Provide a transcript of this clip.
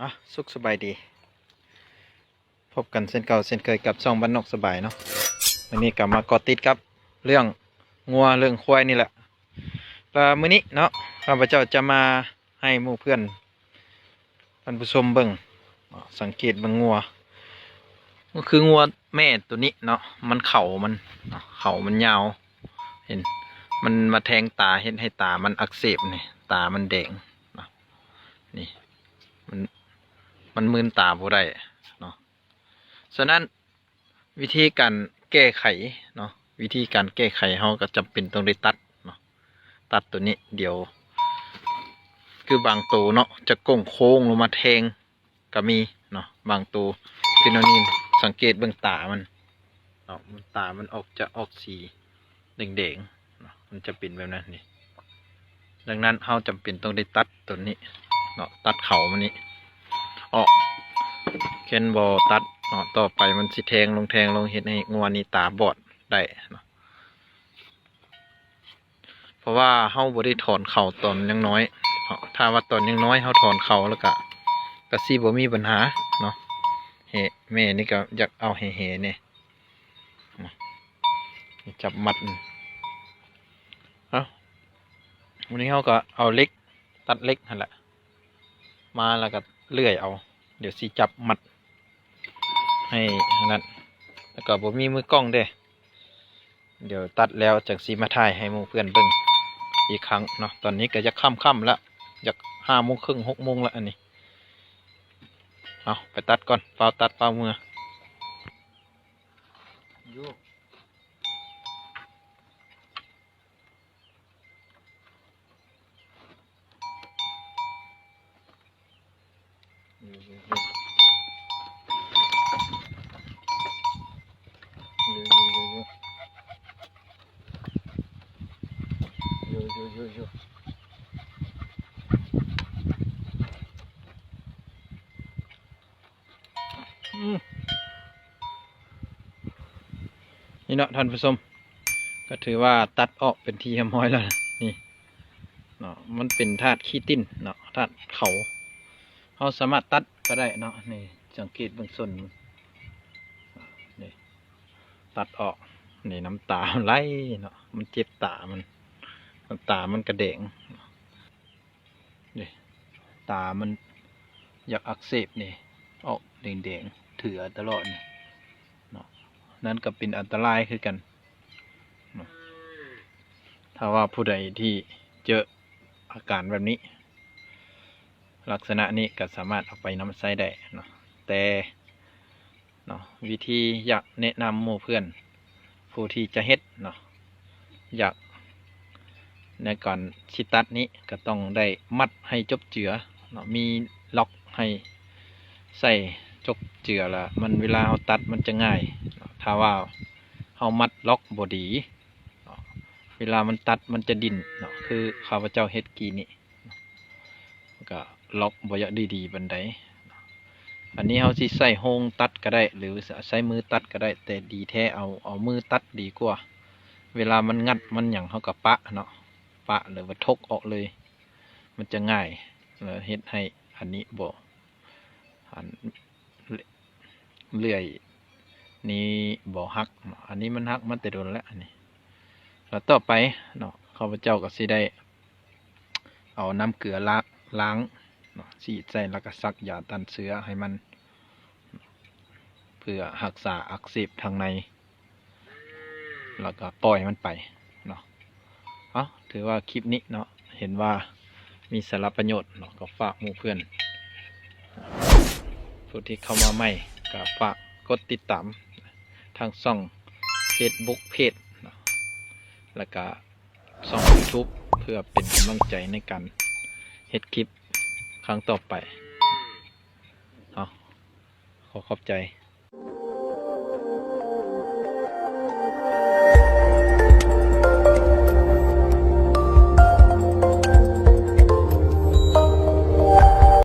อะสุขสบายดี พบกันเส้นเก่าเส้นเคยกับช่องบ้านนอกสบายเนาะวันนี้กลับมาเกอติดกับ เรื่องงัวเรื่องควายนี่แหละแล้วมื้อนี้เนาะข้าพเจ้าจะมาให้หมู่เพื่อนท่านผู้ชมเบิ่งสังเกตเบิ่งงัว ก็คืองัวแม่ตัวนี้เนาะมันเข่ามันเข่ามันยาว เห็น มันมาแทงตาเห็นให้ตามันอักเสบนี่ตามันแดงนี่มัน มันมืนตาผู้ใดเนาะฉะนั้นวิธีการแก้ไขเนาะวิธีการแก้ไขเราก็จำเป็นต้องได้ตัดเนาะตัดตัวนี้เดี๋ยว คือบางตัวเนาะจะก้งโค้งลงมาแทงก็มีเนาะบางตัวคือแนวนี้สังเกตเบื้องตามันเนาะมันตามันออกจะออกสีแดงๆเนาะมันจะเป็นแบบนั้นนี่ดังนั้นเราจำเป็นต้องได้ตัดตัวนี้เนาะตัดเขามันนี้ ออกเคนบอตัดเนาะต่อไปมันสิแทงลงแทงลงเห็ดให้งวนี้ตาบอดได้เนาะเพราะว่าเฮาบ่ได้ถอนเข่าตอนยังน้อยเนาะถ้าว่าตอนยังน้อยเฮาถอนเข่าแล้วก็ก็สิบ่มีปัญหาเนาะเฮแม่นี่ก็อยากเอาเฮๆเนี่ยจับมัดเอาวันนี้เฮาก็เอาเล็ก ตัดเล็กนั่นแหละ มาแล้วก็เลื่อยเอา ดี๋ยวสีจับมัด ให้นั่นแล้วก็ผมมีมือกล้องเด้เดี๋ยวตัดแล้วจากสีมาถ่ายให้หมูเพื่อนเบิ้งอีกครั้งเนาะตอนนี้ก็จะค่ำๆแล้วอยากห้าโมงครึ่งหกโมงแล้วอันนี้เอาไปตัดก่อนเปล่าตัดเปล่ามือ นี่เนาะท่านผู้ชมก็ถือว่าตัดออกเป็นทีเรียบร้อยแล้วนะนี่เนาะมันเป็นธาตุขี้ติ้นเนาะธาตุเขา เขาสามารถตัดก็ได้เนาะนี่สังเกตเบื้องส่วนนี่ตัดออกนี่น้ำตาไหลเนาะมันเจ็บตามันน้ำตามันกระเด้งนี่ตามันอยากอักเสบนี่ออกแดงๆถือตลอดนี่เนาะนั่นก็เป็นอันตรายคือกันถ้าว่าผู้ใดที่เจออาการแบบนี้ ลักษณะนี้ก็สามารถเอาไปน้ำใช้ได้เนาะแต่เนาะวิธีอยากแนะนำหมู่เพื่อน ผู้ที่จะเฮ็ดเนาะอยากในก่อนชิตัดนี้ก็ต้องได้มัดให้จบเจือเนาะมีล็อกให้ใส่จบเจือละมันเวลาเราตัดมันจะง่าย ถ้าว่าเรามัดล็อกบอดีเนาะเวลามันตัดมันจะดิ่นเนาะคือข้าพเจ้าเฮ็ดกีนี่ก็ ล็อกบ่อยากดีๆบันไดอันนี้เขาสิใส่โฮงตัดก็ได้ หรือใช้มือตัดก็ได้ แต่ดีแท้เอาเอามือตัดดีกว่า เวลามันงัดมันหยั่งเขากับปะเนาะปะหรือว่าทกออกเลย มันจะง่ายแล้วเฮ็ดให้อันนี้บ่อันเลื่อยนี้บ่ฮัก อันนี้มันฮักมันแต่โดนแล้วอันนี้แล้วต่อไปเนาะข้าพเจ้าก็สิได้ เอาน้ำเกลือล้างล้าง ฉีดใส่แล้วก็ซักยาตันเชื้อให้มัน เพื่อรักษาอักเสบทางใน แล้วก็ปล่อยมันไปเนาะเอาถือว่าคลิปนี้เนาะเห็นว่ามีสาระประโยชน์เนาะก็ฝากมู่เพื่อนผู้ที่เข้ามาใหม่ก็ฝากกดติดตามทางช่อง Facebook เพจแล้วก็ช่อง YouTube เพื่อเป็นกำลังใจในการเฮ็ดคลิป ครั้งต่อไปเอาขอขอบใจ